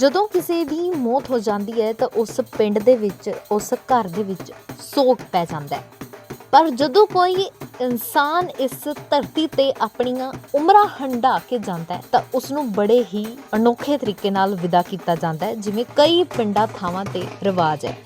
ਜਦੋਂ ਕਿਸੇ ਦੀ ਮੌਤ ਹੋ ਜਾਂਦੀ ਹੈ ਤਾਂ ਉਸ ਪਿੰਡ ਦੇ ਵਿੱਚ, ਉਸ ਘਰ ਦੇ ਵਿੱਚ ਸੋਗ ਪੈ ਜਾਂਦਾ ਹੈ। ਪਰ ਜਦੋਂ ਕੋਈ ਇਨਸਾਨ ਇਸ ਧਰਤੀ ਤੇ ਆਪਣੀਆਂ ਉਮਰਾਂ ਹੰਢਾ ਕੇ ਜਾਂਦਾ ਹੈ, ਤਾਂ ਉਸ ਨੂੰ ਬੜੇ ਹੀ ਅਨੋਖੇ ਤਰੀਕੇ ਨਾਲ ਵਿਦਾ ਕੀਤਾ ਜਾਂਦਾ ਹੈ, ਜਿਵੇਂ ਕਈ ਪਿੰਡਾਂ, ਥਾਵਾਂ ਤੇ ਰਿਵਾਜ ਹੈ।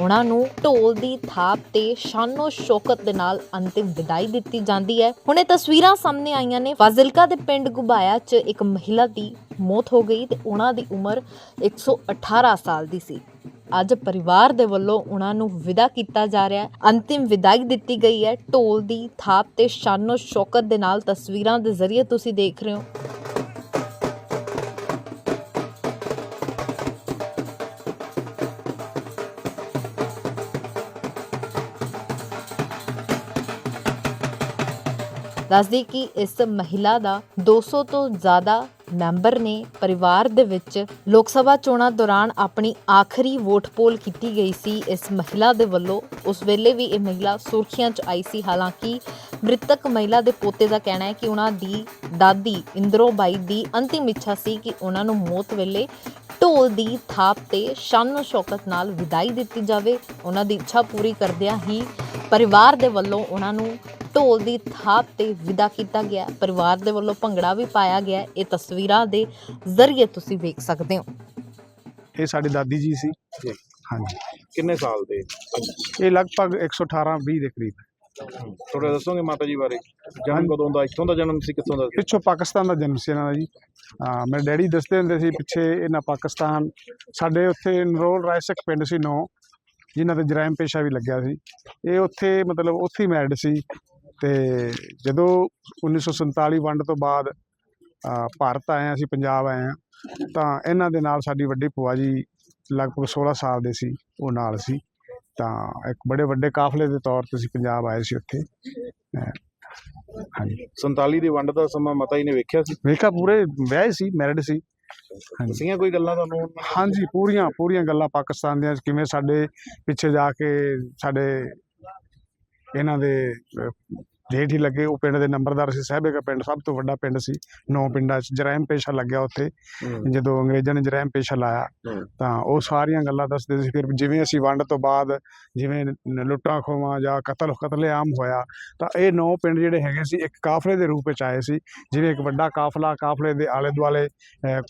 ਉਹਨਾਂ ਨੂੰ ਢੋਲ ਦੀ ਥਾਪ ਤੇ ਸ਼ਾਨੋ ਸ਼ੌਕਤ ਦੇ ਨਾਲ ਅੰਤਿਮ ਵਿਦਾਈ ਦਿੱਤੀ ਜਾਂਦੀ ਹੈ। ਹੁਣ ਇਹ ਤਸਵੀਰਾਂ ਸਾਹਮਣੇ ਆਈਆਂ ਨੇ। ਫਾਜ਼ਿਲਕਾ ਦੇ ਪਿੰਡ ਗੁਬਾਇਆ 'ਚ ਇੱਕ ਮਹਿਲਾ ਦੀ ਮੌਤ ਹੋ ਗਈ ਤੇ ਉਹਨਾਂ ਦੀ ਉਮਰ 118 ਸਾਲ ਦੀ ਸੀ। ਅੱਜ ਪਰਿਵਾਰ ਦੇ ਵੱਲੋਂ ਉਹਨਾਂ ਨੂੰ ਵਿਦਾ ਕੀਤਾ ਜਾ ਰਿਹਾ ਹੈ। ਅੰਤਿਮ ਵਿਦਾਈ ਦਿੱਤੀ ਗਈ ਹੈ। ਢੋਲ ਦੀ ਥਾਪ ਤੇ ਸ਼ਾਨੋ ਸ਼ੌਕਤ ਦੇ ਨਾਲ ਤਸਵੀਰਾਂ ਦੇ ਜ਼ਰੀਏ ਤੁਸੀਂ ਦੇਖ ਰਹੇ ਹੋ। ਦੱਸਦੀ ਕਿ ਇਸ ਮਹਿਲਾ ਦਾ 200 ਤੋਂ ਜ਼ਿਆਦਾ ਮੈਂਬਰ ਨੇ ਪਰਿਵਾਰ ਦੇ ਵਿੱਚ ਲੋਕ ਸਭਾ ਚੋਣਾਂ ਦੌਰਾਨ ਆਪਣੀ ਆਖਰੀ ਵੋਟ ਪੋਲ ਕੀਤੀ ਗਈ ਸੀ। ਇਸ ਮਹਿਲਾ ਦੇ ਵੱਲੋਂ ਉਸ ਵੇਲੇ ਵੀ ਇਹ ਮਹਿਲਾ ਸੁਰਖੀਆਂ 'ਚ ਆਈ ਸੀ। ਹਾਲਾਂਕਿ ਮ੍ਰਿਤਕ ਮਹਿਲਾ ਦੇ ਪੋਤੇ ਦਾ ਕਹਿਣਾ ਹੈ ਕਿ ਉਹਨਾਂ ਦੀ ਦਾਦੀ ਇੰਦਰੋ ਬਾਈ ਦੀ ਅੰਤਿਮ ਇੱਛਾ ਸੀ ਕਿ ਉਹਨਾਂ ਨੂੰ ਮੌਤ ਵੇਲੇ ਢੋਲ ਦੀ ਥਾਪ ਤੇ ਸ਼ਾਨੋ ਸ਼ੌਕਤ ਨਾਲ ਵਿਦਾਈ ਦਿੱਤੀ ਜਾਵੇ। ਉਹਨਾਂ ਦੀ ਇੱਛਾ ਪੂਰੀ ਕਰਦਿਆਂ ਹੀ ਪਰਿਵਾਰ ਦੇ ਵੱਲੋਂ ਉਹਨਾਂ ਨੂੰ ਢੋਲ ਦੀ ਥਾਪ ਤੇ ਵਿਦਾ ਕੀਤਾ ਗਿਆ। ਪਰਿਵਾਰ ਦੇ ਵੱਲੋਂ ਭੰਗੜਾ ਵੀ ਪਾਇਆ ਗਿਆ। ਇਹ ਤਸਵੀਰਾਂ ਦੇ ਜ਼ਰੀਏ ਤੁਸੀਂ ਵੇਖ ਸਕਦੇ ਹੋ। ਇਹ ਸਾਡੀ ਦਾਦੀ ਜੀ ਸੀ। ਜੀ। ਹਾਂਜੀ। ਕਿੰਨੇ ਸਾਲ ਦੇ? ਇਹ ਲਗਭਗ 118 20 ਦੇ ਕਰੀਬ। ਥੋੜਾ ਦੱਸੋਗੇ ਮਾਤਾ ਜੀ ਬਾਰੇ? ਜਨਮ ਕਦੋਂ ਦਾ? ਇੱਥੋਂ ਦਾ ਜਨਮ ਸੀ ਕਿੱਥੋਂ ਦਾ? ਸੀ? ਪਿੱਛੋਂ ਪਾਕਿਸਤਾਨ ਦਾ ਜਨਮ ਸੀ ਇਹਨਾਂ ਦਾ ਜੀ। ਹਾਂ ਮੇਰੇ ਡੈਡੀ ਦੱਸਦੇ ਹੁੰਦੇ ਸੀ ਪਿੱਛੇ ਇਹਨਾਂ ਪਾਕਿਸਤਾਨ ਸਾਡੇ ਉੱਥੇ ਨਰੋਲ ਰਾਇਸਕ ਪਿੰਡ ਸੀ ਨੌ ਜਿਨ੍ਹਾਂ ਤੇ ਜਰਾਇਮ ਪੇਸ਼ਾ ਵੀ ਲੱਗਿਆ ਸੀ। ਇਹ ਉੱਥੇ ਮਤਲਬ ਉੱਥੇ ਮੈਰਿਡ ਸੀ। ਤੇ ਜਦੋਂ 1947 ਵੰਡ ਤੋਂ ਬਾਅਦ ਭਾਰਤ ਆਏ ਹਾਂ, ਅਸੀਂ ਪੰਜਾਬ ਆਏ ਹਾਂ ਤਾਂ ਇਹਨਾਂ ਦੇ ਨਾਲ ਸਾਡੀ ਵੱਡੀ ਭੂਆ ਜੀ ਲਗਭਗ 16 ਸਾਲ ਦੇ ਸੀ ਉਹ ਨਾਲ ਸੀ। ਤਾਂ ਇੱਕ ਬੜੇ ਵੱਡੇ ਕਾਫਲੇ ਦੇ ਤੌਰ ਤੇ ਅਸੀਂ ਪੰਜਾਬ ਆਏ ਸੀ ਉੱਥੇ। ਹਾਂਜੀ। 47 ਦੀ ਵੰਡ ਦਾ ਸਮਾਂ ਮਾਤਾ ਜੀ ਨੇ ਵੇਖਿਆ ਸੀ? ਵੇਖਾ ਪੂਰੇ ਵਿਆਹ ਸੀ ਮੈਰਿਡ ਸੀ। ਹਾਂਜੀ। ਦੱਸੀਆਂ ਕੋਈ ਗੱਲਾਂ ਤੁਹਾਨੂੰ? ਹਾਂਜੀ ਪੂਰੀਆਂ ਪੂਰੀਆਂ ਗੱਲਾਂ ਪਾਕਿਸਤਾਨ ਦੀਆਂ ਕਿਵੇਂ ਸਾਡੇ ਪਿੱਛੇ ਜਾ ਕੇ ਸਾਡੇ ਇਹਨਾਂ ਦੇ ਜੇਠ ਹੀ ਲੱਗੇ ਉਹ ਪਿੰਡ ਦੇ ਨੰਬਰਦਾਰ ਸੀ ਸਾਹਿਬੇਗਾ ਪਿੰਡ ਸਭ ਤੋਂ ਵੱਡਾ ਪਿੰਡ ਸੀ। ਨੌ ਪਿੰਡਾਂ 'ਚ ਜਰਾਇਮ ਪੇਸ਼ਾ ਲੱਗਿਆ ਉੱਥੇ। ਜਦੋਂ ਅੰਗਰੇਜ਼ਾਂ ਨੇ ਜਰਾਇਮ ਪੇਸ਼ਾ ਲਾਇਆ। ਤਾਂ ਉਹ ਸਾਰੀਆਂ ਗੱਲਾਂ ਦੱਸਦੇ ਸੀ। ਫਿਰ ਜਿਵੇਂ ਅਸੀਂ ਵੰਡ ਤੋਂ ਬਾਅਦ ਜਿਵੇਂ ਲੁੱਟਾਂ ਖੋਵਾਂ ਜਾਂ ਕਤਲ ਕਤਲੇਆਮ ਹੋਇਆ ਤਾਂ ਇਹ ਨੌ ਪਿੰਡ ਜਿਹੜੇ ਹੈਗੇ ਸੀ ਇੱਕ ਕਾਫਲੇ ਦੇ ਰੂਪ ਵਿੱਚ ਆਏ ਸੀ। ਜਿਵੇਂ ਇੱਕ ਵੱਡਾ ਕਾਫਲਾ ਕਾਫਲੇ ਦੇ ਆਲੇ ਦੁਆਲੇ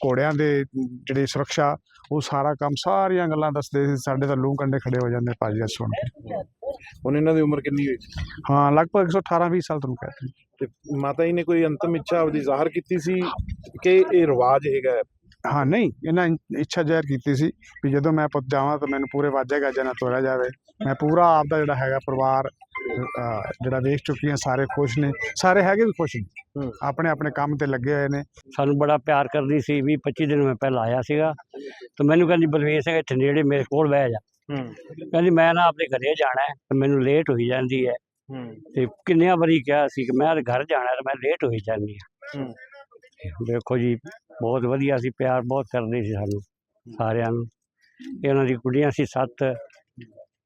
ਘੋੜਿਆਂ ਦੇ ਜਿਹੜੀ ਸੁਰੱਖਿਆ ਉਹ ਸਾਰਾ ਕੰਮ ਸਾਰੀਆਂ ਗੱਲਾਂ ਦੱਸਦੇ ਸੀ। ਸਾਡੇ ਤਾਂ ਲੂੰ ਕੰਡੇ ਖੜੇ ਹੋ ਜਾਂਦੇ ਭਾਜੀ ਸੁਣ ਕੇ। ਹੁਣ ਇਹਨਾਂ ਦੀ ਉਮਰ ਕਿੰਨੀ ਹੋਈ ਹਾਂ ਲਗਭਗ 118 20 ਸਾਲ ਤੁਹਾਨੂੰ ਕਹਿੰਦੇ ਤੇ ਮਾਤਾ ਜੀ ਨੇ ਕੋਈ ਅੰਤਮ ਇੱਛਾ ਆਪਦੀ ਜ਼ਾਹਰ ਕੀਤੀ ਸੀ ਕਿ ਇਹ ਰਿਵਾਜ ਹੈਗਾ ਹੈ। ਹਾਂ ਨਹੀਂ ਇਹਨਾਂ ਇੱਛਾ ਜ਼ਾਹਿਰ ਕੀਤੀ ਸੀ ਵੀ ਜਦੋਂ ਮੈਂ ਪੁੱਤ ਜਾਵਾਂ ਤਾਂ ਮੈਨੂੰ ਪੂਰੇ ਵਾਜੇ ਗਾਜੇ ਨਾਲ ਤੋਰਿਆ ਜਾਵੇ। ਮੈਂ ਪੂਰਾ ਆਪਦਾ ਜਿਹੜਾ ਹੈਗਾ ਪਰਿਵਾਰ ਜਿਹੜਾ ਵੇਖ ਚੁੱਕੀ ਹਾਂ ਸਾਰੇ ਖੁਸ਼ ਨੇ। ਸਾਰੇ ਹੈਗੇ ਵੀ ਖੁਸ਼ ਨੇ। ਆਪਣੇ ਆਪਣੇ ਕੰਮ ਤੇ ਲੱਗੇ ਹੋਏ ਨੇ। ਸਾਨੂੰ ਬੜਾ ਪਿਆਰ ਕਰਦੀ ਸੀ 20 25 ਦਿਨ ਮੈਂ ਪਹਿਲਾਂ ਆਇਆ ਸੀਗਾ। ਤੇ ਮੈਨੂੰ ਕਹਿੰਦੀ ਬਲਵੀਰ ਸਿੰਘ ਇੱਥੇ ਨੇੜੇ ਮੇਰੇ ਕੋਲ ਬਹਿ ਜਾ। ਕਹਿੰਦੀ ਮੈਂ ਨਾ ਆਪਣੇ ਘਰੇ ਜਾਣਾ ਹੈ ਤੇ ਮੈਨੂੰ ਲੇਟ ਹੋਈ ਜਾਂਦੀ ਹੈ। ਤੇ ਕਿੰਨਿਆਂ ਵਾਰੀ ਕਿਹਾ ਸੀ ਕਿ ਮੈਂ ਘਰ ਜਾਣਾ ਤੇ ਮੈਂ ਲੇਟ ਹੋਈ ਜਾਂਦੀ ਹਾਂ। ਦੇਖੋ ਜੀ ਬਹੁਤ ਵਧੀਆ ਸੀ ਪਿਆਰ ਬਹੁਤ ਕਰਦੇ ਸੀ ਸਾਨੂੰ ਸਾਰਿਆਂ ਨੂੰ। ਇਹ ਉਹਨਾਂ ਦੀ ਕੁੜੀਆਂ ਸੀ ਸੱਤ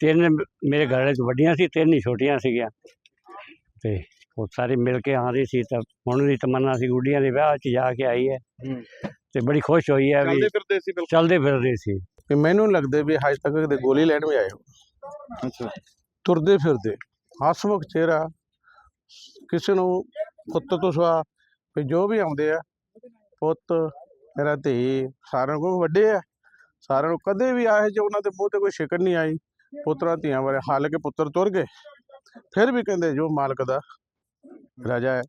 ਤਿੰਨ ਮੇਰੇ ਘਰ ਵਿੱਚ ਵੱਡੀਆਂ ਸੀ ਤਿੰਨ ਹੀ ਛੋਟੀਆਂ ਸੀਗੀਆਂ। ਤੇ ਉਹ ਸਾਰੇ ਮਿਲ ਕੇ ਆਉਂਦੇ ਸੀ ਤਾਂ ਹੁਣ ਦੀ ਤਮੰਨਾ ਸੀ ਗੁੱਡੀਆਂ ਦੇ ਵਿਆਹ 'ਚ ਜਾ ਕੇ ਆਈ ਹੈ। ਤੇ ਬੜੀ ਖੁਸ਼ ਹੋਈ ਹੈ ਵੀ ਚੱਲਦੇ ਫਿਰਦੇ ਸੀ ਚੱਲਦੇ ਫਿਰਦੇ ਸੀ। ਵੀ ਮੈਨੂੰ ਲੱਗਦਾ ਵੀ ਹਜੇ ਤੱਕ ਕਦੇ ਗੋਲੀ ਲੈਣ ਵੀ ਆਏ ਹੋ ਅੱਛਾ। ਤੁਰਦੇ ਫਿਰਦੇ। ਹਸਮੁਖ ਚਿਹਰਾ ਕਿਸੇ ਨੂੰ ਪੁੱਤ ਤੋਂ ਸਵਾ ਵੀ ਜੋ ਵੀ ਆਉਂਦੇ ਆ ਪੁੱਤ ਮੇਰਾ ਧੀ ਸਾਰਿਆਂ ਕੋਲ ਵੱਡੇ ਆ। ਸਾਰਿਆਂ ਨੂੰ ਕਦੇ ਵੀ ਆਏ ਜੇ ਉਹਨਾਂ ਦੇ ਮੂੰਹ ਤੇ ਕੋਈ ਸ਼ਿਕਨ ਨਹੀਂ ਆਈ। ਪੁੱਤਰਾਂ ਧੀਆਂ ਬਾਰੇ ਹਾਲਾਂਕਿ ਪੁੱਤਰ ਤੁਰ ਗਏ। ਫਿਰ ਵੀ ਕਹਿੰਦੇ ਜੋ ਮਾਲਕ ਦਾ ਰਾਜਾ ਹੈ।